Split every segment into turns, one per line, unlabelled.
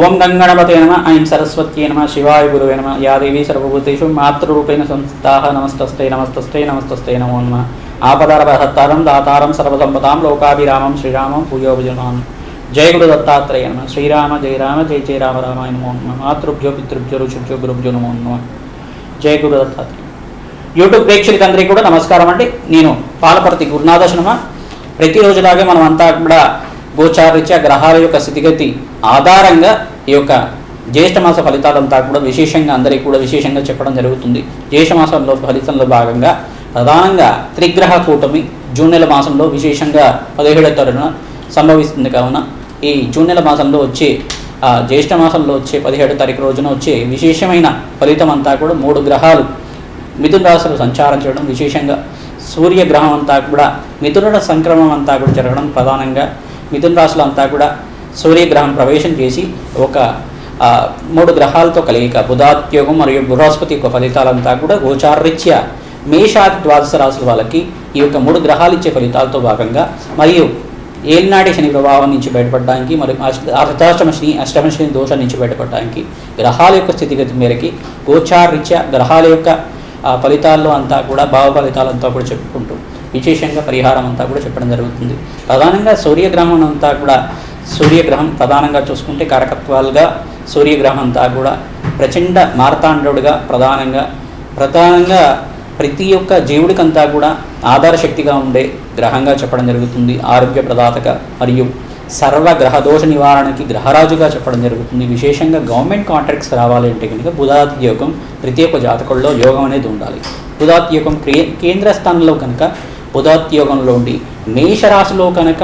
ఓం గంగణపతే నమ ఐం సరస్వత్యే నమ శివాయ గురువే నమ యా దేవీ సర్వభూతేషు మాతృరూపేణ సంస్థాహ నమస్తస్తే నమస్తస్తే నమస్తస్తే నమో నమ. ఆపదారహత్తారం దాతారం సర్వసంపదాం లోకాభిరామం శ్రీరామం పూయోభిజనాం జయ గురు దత్తాత్రేయ నమ. శ్రీరామ జయ రామ జయ జయ రామ రామాయ నమో నమ. మాతృభ్యో పితృభ్యో రుచుభ్యో గురుభ్యో నమో నమ. జయ గురు దత్తాత్రేయ. యూట్యూబ్ ప్రేక్షకులందరికీ కూడా నమస్కారం అండి. నేను పాలపర్తి గురునాథశనమ ప్రతిరోజులాగే మనం అంతా కూడా గోచారీత్యా గ్రహాల యొక్క స్థితిగతి ఆధారంగా ఈ యొక్క జ్యేష్ఠమాస ఫలితాలంతా కూడా విశేషంగా అందరికీ కూడా విశేషంగా చెప్పడం జరుగుతుంది. జ్యేష్ఠమాసంలో ఫలితంలో భాగంగా ప్రధానంగా త్రిగ్రహ కూటమి జూన్ నెల మాసంలో విశేషంగా పదిహేడో తరుణ సంభవిస్తుంది. కావున ఈ జూన్ నెల మాసంలో వచ్చే జ్యేష్ఠ మాసంలో వచ్చే పదిహేడో తారీఖు రోజున వచ్చే విశేషమైన ఫలితం అంతా కూడా మూడు గ్రహాలు మిథున రాశులు సంచారం చేయడం విశేషంగా. సూర్యగ్రహం అంతా కూడా మిథునుల సంక్రమం అంతా కూడా జరగడం ప్రధానంగా. మిథున రాశులు అంతా కూడా సూర్యగ్రహం ప్రవేశం చేసి ఒక మూడు గ్రహాలతో కలిగిక బుధాత్యోగం మరియు బృహస్పతి యొక్క ఫలితాలంతా కూడా గోచారరీత్యా మేషాది ద్వాదశ రాశుల వాళ్ళకి ఈ యొక్క మూడు గ్రహాలు ఇచ్చే ఫలితాలతో భాగంగా మరియు ఏలినాటి శని ప్రభావం నుంచి బయటపడడానికి మరియు అష్ట- అర్ధాష్టమ శని అష్టమ శని దోషం నుంచి బయటపడడానికి గ్రహాల యొక్క స్థితిగతి మేరకి గోచారరీత్యా గ్రహాల యొక్క ఫలితాల్లో అంతా కూడా భావ ఫలితాలంతా కూడా చెప్పుకుంటూ విశేషంగా పరిహారం అంతా కూడా చెప్పడం జరుగుతుంది. ప్రధానంగా సూర్యగ్రహం అంతా కూడా సూర్యగ్రహం ప్రధానంగా చూసుకుంటే కారకత్వాలుగా సూర్యగ్రహం అంతా కూడా ప్రచండ మార్తాండుడుగా ప్రధానంగా ప్రధానంగా ప్రతి ఒక్క జీవుడికంతా కూడా ఆధారశక్తిగా ఉండే గ్రహంగా చెప్పడం జరుగుతుంది ఆరోగ్య ప్రదాతగా మరియు సర్వ గ్రహ దోష నివారణకి గ్రహరాజుగా చెప్పడం జరుగుతుంది. విశేషంగా గవర్నమెంట్ కాంట్రాక్ట్స్ రావాలి అంటే కనుక బుధాతి యోగం ప్రతి ఒక్క జాతకుల్లో యోగం అనేది ఉండాలి. బుధాతి యోగం క్రియ కేంద్ర స్థానంలో కనుక బుధాతి యోగంలో ఉండి మేషరాశిలో కనుక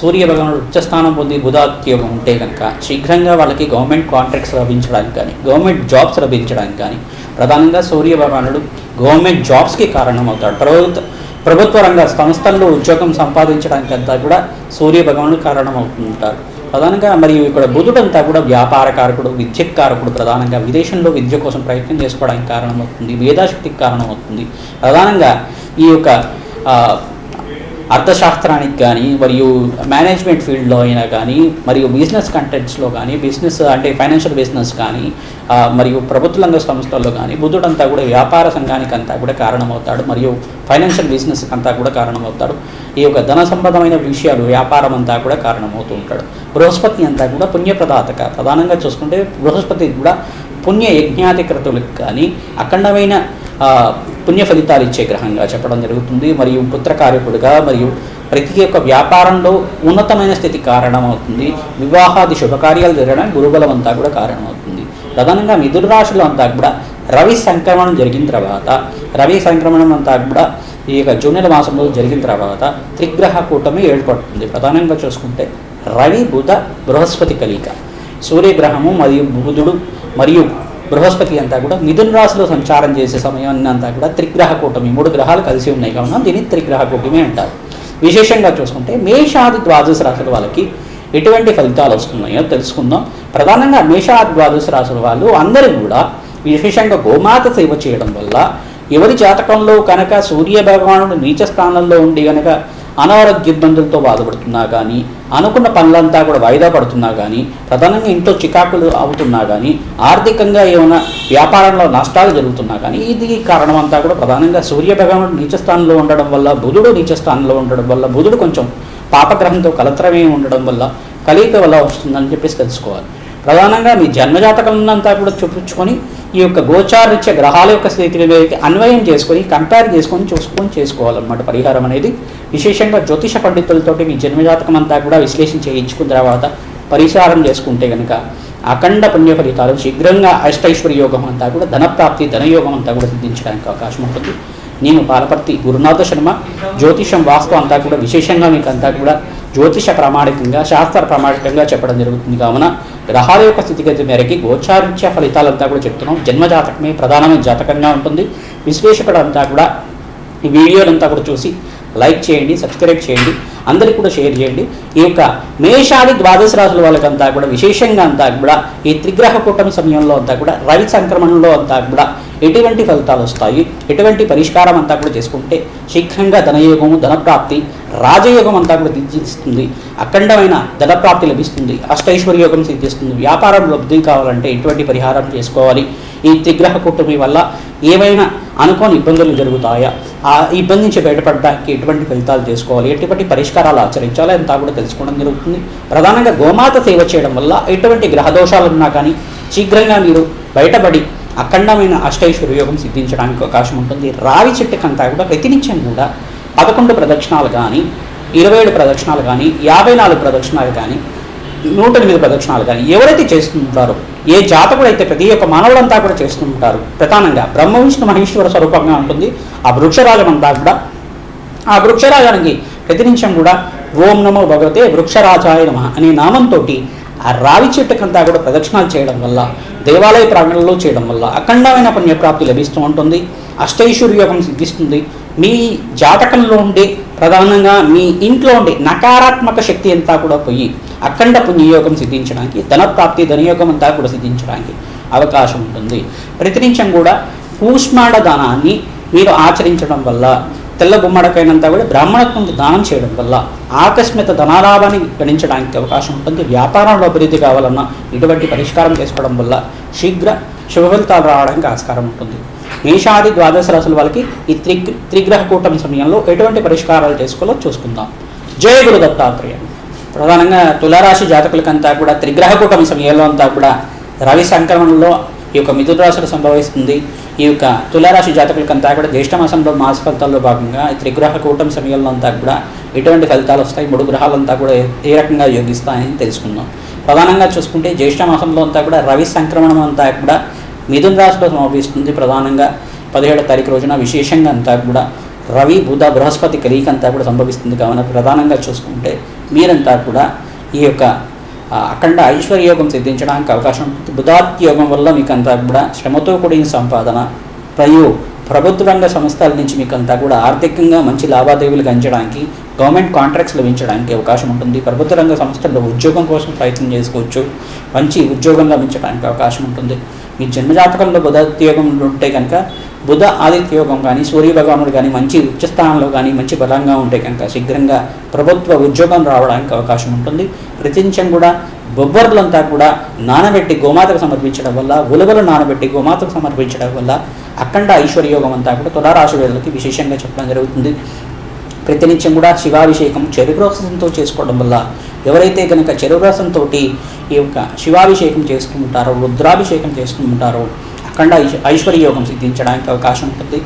సూర్య భగవానుడు ఉచ్చస్థానం పొంది బుధాత్యోగం ఉంటే కనుక శీఘ్రంగా వాళ్ళకి గవర్నమెంట్ కాంట్రాక్ట్స్ లభించడానికి కానీ గవర్నమెంట్ జాబ్స్ లభించడానికి కానీ ప్రధానంగా సూర్యభగవానుడు గవర్నమెంట్ జాబ్స్కి కారణమవుతాడు. ప్రభుత్వ ప్రభుత్వ రంగ సంస్థల్లో ఉద్యోగం సంపాదించడానికి అంతా కూడా సూర్య భగవానుడు కారణమవుతుంటారు ప్రధానంగా మరియు ఇక్కడ బుధుడు అంతా కూడా వ్యాపార కారకుడు విద్యకారకుడు ప్రధానంగా విదేశంలో విద్య కోసం ప్రయత్నం చేసుకోవడానికి కారణమవుతుంది మేధాశక్తికి కారణమవుతుంది. ప్రధానంగా ఈ యొక్క అర్థశాస్త్రానికి కానీ మరియు మేనేజ్మెంట్ ఫీల్డ్లో అయినా కానీ మరియు బిజినెస్ కంటెంట్స్లో కానీ బిజినెస్ అంటే ఫైనాన్షియల్ బిజినెస్ కానీ మరియు ప్రభుత్వ రంగ సంస్థల్లో కానీ బుద్ధుడంతా కూడా వ్యాపార సంఘానికి అంతా కూడా కారణమవుతాడు మరియు ఫైనాన్షియల్ బిజినెస్ అంతా కూడా కారణమవుతాడు. ఈ యొక్క ధన సంబంధమైన విషయాలు వ్యాపారం అంతా కూడా కారణమవుతూ ఉంటాడు. బృహస్పతి అంతా కూడా పుణ్యప్రదాతక. ప్రధానంగా చూసుకుంటే బృహస్పతి కూడా పుణ్య యజ్ఞాధికృతులకు కానీ అఖండమైన పుణ్య ఫలితాలు ఇచ్చే గ్రహంగా చెప్పడం జరుగుతుంది. మరియు పుత్రకార్యకుడుగా మరియు ప్రతి ఒక్క వ్యాపారంలో ఉన్నతమైన స్థితి కారణమవుతుంది. వివాహాది శుభకార్యాలు జరగడానికి గురుబలం అంతా కూడా కారణమవుతుంది. ప్రధానంగా మిథున రాశులు అంతా కూడా రవి సంక్రమణం జరిగిన తర్వాత రవి సంక్రమణం అంతా కూడా ఈ యొక్క జూనియర్ మాసంలో జరిగిన తర్వాత త్రిగ్రహ కూటమి ఏర్పడుతుంది. ప్రధానంగా చూసుకుంటే రవి బుధ బృహస్పతి కలిక సూర్యగ్రహము మరియు బుధుడు మరియు బృహస్పతి అంతా కూడా మిథున రాశిలో సంచారం చేసే సమయాన్ని అంతా కూడా త్రిగ్రహ కూటమి మూడు గ్రహాలు కలిసి ఉన్నాయి. కావున దీన్ని త్రిగ్రహ కూటమి అంటారు. విశేషంగా చూసుకుంటే మేషాది ద్వాదశ రాశుల వాళ్ళకి ఎటువంటి ఫలితాలు వస్తున్నాయో తెలుసుకుందాం. ప్రధానంగా మేషాది ద్వాదశ రాశుల వాళ్ళు అందరూ కూడా విశేషంగా గోమాత సేవ చేయడం వల్ల ఎవరి జాతకంలో కనుక సూర్య భగవానుడు నీచ స్థానంలో ఉండి కనుక అనారోగ్య ఇబ్బందులతో బాధపడుతున్నా కానీ అనుకున్న పనులంతా కూడా వాయిదా పడుతున్నా కానీ ప్రధానంగా ఇంట్లో చికాకులు అవుతున్నా కానీ ఆర్థికంగా ఏమైనా వ్యాపారంలో నష్టాలు జరుగుతున్నా కానీ ఇది కారణం అంతా కూడా ప్రధానంగా సూర్య భగవానుడు ఉండడం వల్ల బుధుడు నీచస్థానంలో ఉండడం వల్ల బుధుడు కొంచెం పాపగ్రహంతో కలత్రమే ఉండడం వల్ల కలియిక వల్ల వస్తుందని చెప్పేసి తెలుసుకోవాలి. ప్రధానంగా మీ జన్మజాతకం కూడా చూపించుకొని ఈ యొక్క గోచారిత్య గ్రహాల యొక్క స్థితిని అన్వయం చేసుకొని కంపేర్ చేసుకొని చూసుకొని చేసుకోవాలన్నమాట పరిహారం అనేది. విశేషంగా జ్యోతిష పండితులతోటి మీ జన్మజాతకం అంతా కూడా విశ్లేషణ చేయించుకున్న తర్వాత పరిహారం చేసుకుంటే కనుక అఖండ పుణ్య ఫలితాలు శీఘ్రంగా అష్టైశ్వర్య యోగం అంతా కూడా ధనప్రాప్తి ధనయోగం అంతా కూడా సిద్ధించడానికి అవకాశం ఉంటుంది. నేను పాలపర్తి గురునాథ శర్మ జ్యోతిషం వాస్తవం అంతా కూడా విశేషంగా మీకు అంతా కూడా జ్యోతిష ప్రామాణికంగా శాస్త్ర ప్రామాణికంగా చెప్పడం జరుగుతుంది. కావున గ్రహాల యొక్క స్థితిగతి మేరకి గోచారిత్య ఫలితాలంతా కూడా చెప్తున్నాం. జన్మజాతకమే ప్రధానమైన జాతకంగా ఉంటుంది. విశ్లేషకుడంతా కూడా ఈ వీడియోలంతా కూడా చూసి లైక్ చేయండి సబ్స్క్రైబ్ చేయండి అందరికి కూడా షేర్ చేయండి. ఈ యొక్క మేషాది ద్వాదశ రాశుల వాళ్ళకంతా కూడా విశేషంగా అంతా కూడా ఈ త్రిగ్రహ కూటమి సమయంలో అంతా కూడా రవి సంక్రమణంలో అంతా కూడా ఎటువంటి ఫలితాలు వస్తాయి? ఎటువంటి పరిష్కారం అంతా కూడా చేసుకుంటే శీఘ్రంగా ధనయోగము ధనప్రాప్తి రాజయోగం అంతా కూడా సిద్ధిస్తుంది అఖండమైన ధనప్రాప్తి లభిస్తుంది. అష్టైశ్వర్యోగం సిద్ధిస్తుంది. వ్యాపారంలో లబ్ధి కావాలంటే ఎటువంటి పరిహారం చేసుకోవాలి? ఈ త్రిగ్రహ కూటమి వల్ల ఏవైనా అనుకోని ఇబ్బందులు జరుగుతాయా? ఆ ఇబ్బంది నుంచి బయటపడడానికి ఎటువంటి ఫలితాలు చేసుకోవాలి? ఎటువంటి పరిష్కారాలు ఆచరించాలి? అంతా కూడా తెలుసుకోవడం జరుగుతుంది. ప్రధానంగా గోమాత సేవ చేయడం వల్ల ఎటువంటి గ్రహ దోషాలు ఉన్నా కానీ శీఘ్రంగా మీరు బయటపడి అఖండమైన అష్టైశ్వర్యోగం సిద్ధించడానికి అవకాశం ఉంటుంది. రావి చెట్టుకంతా కూడా ప్రతినిత్యం కూడా పదకొండు ప్రదక్షిణాలు కానీ ఇరవై ఏడు ప్రదక్షిణాలు కానీ యాభై నాలుగు ప్రదక్షిణాలు కానీ నూట ఎనిమిది ప్రదక్షిణాలు కానీ ఎవరైతే చేస్తుంటారో ఏ జాతకుడు అయితే ప్రతి ఒక్క మానవులంతా కూడా చేస్తుంటారు ప్రధానంగా బ్రహ్మ విష్ణు మహేశ్వర స్వరూపంగా ఉంటుంది. ఆ వృక్షరాజం అంతా కూడా. ఆ వృక్షరాజానికి ప్రతినిత్యం కూడా ఓం నమో భగవతే వృక్షరాజాయ నమ అనే నామంతో ఆ రావి చెట్టుకంతా కూడా ప్రదక్షిణాలు చేయడం వల్ల దేవాలయ ప్రాంగణంలో చేయడం వల్ల అఖండమైన పుణ్యప్రాప్తి లభిస్తూ ఉంటుంది. అష్టైశ్వర్యోగం సిద్ధిస్తుంది. మీ జాతకంలో ఉండే ప్రధానంగా మీ ఇంట్లో ఉండే నకారాత్మక శక్తి అంతా కూడా పోయి అఖండ పుణ్యయోగం సిద్ధించడానికి ధనప్రాప్తి ధనయోగం అంతా కూడా సిద్ధించడానికి అవకాశం ఉంటుంది. ప్రతినిత్యం కూడా కూష్మాండ దానాన్ని మీరు ఆచరించడం వల్ల తెల్ల గుమ్మడకైనంతా కూడా బ్రాహ్మణత్వం దానం చేయడం వల్ల ఆకస్మిక ధనాలాభాన్ని గణించడానికి అవకాశం ఉంటుంది. వ్యాపారంలో అభివృద్ధి కావాలన్నా ఇటువంటి పరిష్కారం చేసుకోవడం వల్ల శీఘ్ర శుభ ఫలితాలు రావడానికి ఆస్కారం ఉంటుంది. మేషాది ద్వాదశ రాసుల వాళ్ళకి ఈ త్రి త్రిగ్రహ కూటమి సమయంలో ఎటువంటి పరిష్కారాలు చేసుకోవాలో చూసుకుందాం. జయ గురు దత్తాత్రేయ. ప్రధానంగా తులారాశి జాతకులకంతా కూడా త్రిగ్రహ కూటమి సమయంలో అంతా కూడా రవి సంక్రమణలో ఈ యొక్క మిథున రాశులు సంభవిస్తుంది. ఈ యొక్క తులారాశి జాతకులకంతా కూడా జ్యేష్ఠ మాసంలో మాస ఫలితాల్లో భాగంగా ఈ త్రిగ్రహ కూటమి సమయంలో అంతా కూడా ఎటువంటి ఫలితాలు వస్తాయి? మూడు గ్రహాలంతా కూడా ఏ- ఏ రకంగా యోగిస్తాయని తెలుసుకుందాం. ప్రధానంగా చూసుకుంటే జ్యేష్ఠ మాసంలో అంతా కూడా రవి సంక్రమణం అంతా కూడా మిథున రాశిలో సంభవిస్తుంది ప్రధానంగా పదిహేడో తారీఖు రోజున విశేషంగా అంతా కూడా రవి బుధ బృహస్పతి కలియిక అంతా కూడా సంభవిస్తుంది. కావున ప్రధానంగా చూసుకుంటే మీరంతా కూడా ఈ యొక్క అఖండ ఐశ్వర్యోగం సిద్ధించడానికి అవకాశం ఉంటుంది. బుధాత్య యోగం వల్ల మీకు అంతా కూడా శ్రమతో కూడిన సంపాదన మరియు ప్రభుత్వ రంగ సంస్థల నుంచి మీకు అంతా కూడా ఆర్థికంగా మంచి లావాదేవీలు గంచడానికి గవర్నమెంట్ కాంట్రాక్ట్స్ లభించడానికి అవకాశం ఉంటుంది. ప్రభుత్వ రంగ సంస్థల్లో ఉద్యోగం కోసం ప్రయత్నం చేసుకోవచ్చు. మంచి ఉద్యోగం లభించడానికి అవకాశం ఉంటుంది. మీ జన్మజాతకంలో బుధ ఉద్యోగం ఉంటే కనుక బుధ ఆదిత్య యోగం కానీ సూర్య భగవానుడు కానీ మంచి ఉచ్చస్థానంలో కానీ మంచి బలంగా ఉంటే కనుక శీఘ్రంగా ప్రభుత్వ ఉద్యోగం రావడానికి అవకాశం ఉంటుంది. ప్రతినిత్యం కూడా బొబ్బర్లంతా కూడా నానబెట్టి గోమాతకు సమర్పించడం వల్ల ఉలవలు నానబెట్టి గోమాతకు సమర్పించడం వల్ల అఖండ ఐశ్వర్యోగం అంతా కూడా తులారాశి వేళ్ళకి విశేషంగా చెప్పడం జరుగుతుంది. ప్రతినిత్యం కూడా శివాభిషేకం చెరుకురసంతో చేసుకోవడం వల్ల ఎవరైతే కనుక చెరుకురసంతో ఈ యొక్క శివాభిషేకం చేసుకుంటారో రుద్రాభిషేకం చేసుకుంటారో ఉంటారో అఖండ ఐశ్ ఐశ్వర్యోగం సిద్ధించడానికి అవకాశం ఉంటుంది.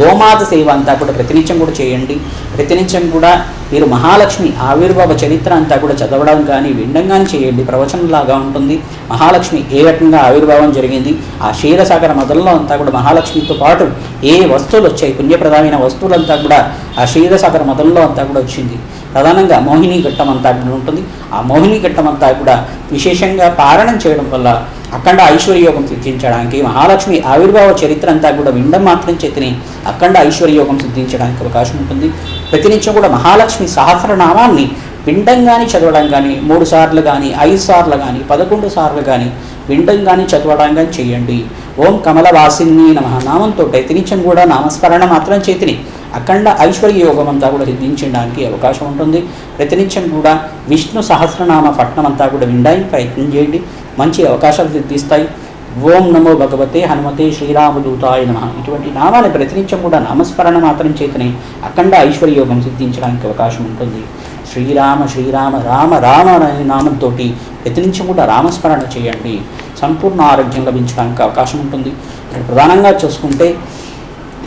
గోమాత సేవ అంతా కూడా ప్రతినిత్యం కూడా చేయండి. ప్రతినిత్యం కూడా మీరు మహాలక్ష్మి ఆవిర్భావ చరిత్ర అంతా కూడా చదవడం కానీ వినడం కానీ చేయండి. ప్రవచనంలాగా ఉంటుంది. మహాలక్ష్మి ఏ రకంగా ఆవిర్భావం జరిగింది? ఆ క్షీరసాగర మొదల్లో అంతా కూడా మహాలక్ష్మితో పాటు ఏ వస్తువులు వచ్చాయి? పుణ్యప్రదమైన వస్తువులంతా కూడా ఆ క్షీరసాగర మొదల్లో అంతా కూడా వచ్చింది. ప్రధానంగా మోహిని ఘట్టం అంతా కూడా ఉంటుంది. ఆ మోహిని ఘట్టం అంతా కూడా విశేషంగా పారణం చేయడం వల్ల అఖండ ఐశ్వర్యోగం సిద్ధించడానికి మహాలక్ష్మి ఆవిర్భావ చరిత్ర అంతా కూడా వినడం మాత్రం చేతిని అఖండ ఐశ్వర్యోగం సిద్ధించడానికి అవకాశం ఉంటుంది. ప్రతినిత్యం కూడా మహాలక్ష్మి సహస్రనామాన్ని వినడం కానీ చదవడం కానీ మూడు సార్లు కానీ ఐదు సార్లు కానీ పదకొండు సార్లు కానీ వినడం కానీ చదవడం కానీ చేయండి. ఓం కమలవాసిని నమ. నామంతో ప్రతినిత్యం కూడా నామస్మరణ మాత్రం చేతిని. అఖండ ఐశ్వర్య యోగం అంతా కూడా సిద్ధించడానికి అవకాశం ఉంటుంది. ప్రతినిత్యం కూడా విష్ణు సహస్రనామ పట్నం అంతా కూడా వినడానికి ప్రయత్నం చేయండి. మంచి అవకాశాలు సిద్ధిస్తాయి. ఓం నమో భగవతే హనుమతే శ్రీరామదూతాయ నమ. ఇటువంటి నామాన్ని ప్రతినిత్యం కూడా నామస్మరణ మాత్రం చేతనే అఖండ ఐశ్వర్యోగం సిద్ధించడానికి అవకాశం ఉంటుంది. శ్రీరామ శ్రీరామ రామ రామ అనే నామంతో ప్రతినిత్యం కూడా రామస్మరణ చేయండి. సంపూర్ణ ఆరోగ్యం లభించడానికి అవకాశం ఉంటుంది. ఇక్కడ ప్రధానంగా చూసుకుంటే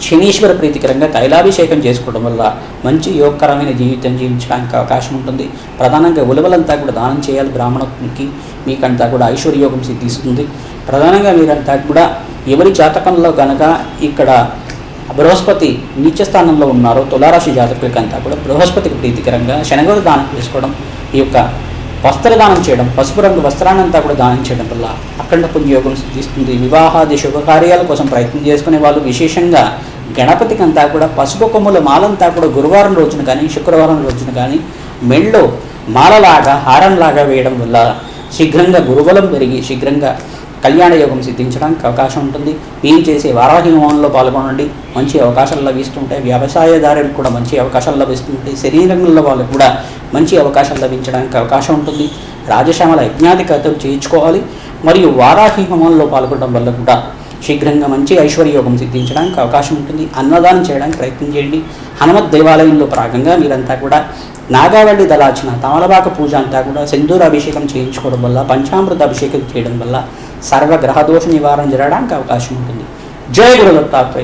శనీశ్వర ప్రీతికరంగా తైలాభిషేకం చేసుకోవడం వల్ల మంచి యోగకరమైన జీవితం జీవించడానికి అవకాశం ఉంటుంది. ప్రధానంగా ఉలవలంతా కూడా దానం చేయాలి. బ్రాహ్మణునికి మీకంతా కూడా ఐశ్వర్యోగం సిద్ధిస్తుంది ప్రధానంగా మీరంతా కూడా ఎవరి జాతకంలో గనక ఇక్కడ బృహస్పతి నీచ స్థానంలో ఉన్నారో తులారాశి జాతకులకంతా కూడా బృహస్పతికి ప్రీతికరంగా శనగలు దానం చేసుకోవడం ఈ యొక్క వస్త్రదానం చేయడం పసుపు రంగు వస్త్రాన్నంతా కూడా దానం చేయడం వల్ల అఖండ పుణ్యయోగం సిద్ధిస్తుంది. వివాహాది శుభకార్యాల కోసం ప్రయత్నం చేసుకునే వాళ్ళు విశేషంగా గణపతికి అంతా కూడా పసుపు కొమ్ముల మాలంతా కూడా గురువారం రోజున కానీ శుక్రవారం రోజున కానీ మెళ్ళో మాలలాగా హారంలాగా వేయడం వల్ల శీఘ్రంగా గురుబలం పెరిగి శీఘ్రంగా కళ్యాణ యోగం సిద్ధించడానికి అవకాశం ఉంటుంది. మీరు చేసే వారాహి హోమంలో పాల్గొనండి. మంచి అవకాశాలు లభిస్తుంటాయి. వ్యవసాయదారులకు కూడా మంచి అవకాశాలు లభిస్తుంటాయి. శరీరంలో వాళ్ళకు కూడా మంచి అవకాశాలు లభించడానికి అవకాశం ఉంటుంది. రాజశ్యామల యజ్ఞాధికతం చేయించుకోవాలి. మరియు వారాహి హోమంలో పాల్గొనడం వల్ల కూడా శీఘ్రంగా మంచి ఐశ్వర్యోగం సిద్ధించడానికి అవకాశం ఉంటుంది. అన్నదానం చేయడానికి ప్రయత్నం చేయండి. హనుమత్ దేవాలయంలో ప్రాగంగా మీరంతా కూడా నాగావళి దళార్చన తమలపాక పూజ అంతా కూడా సింధూర అభిషేకం చేయించుకోవడం వల్ల పంచామృత అభిషేకం చేయడం వల్ల సర్వగ్రహదోష నివారణ జరగడానికి అవకాశం ఉంటుంది. జయ గురు దత్తాత్రేయ.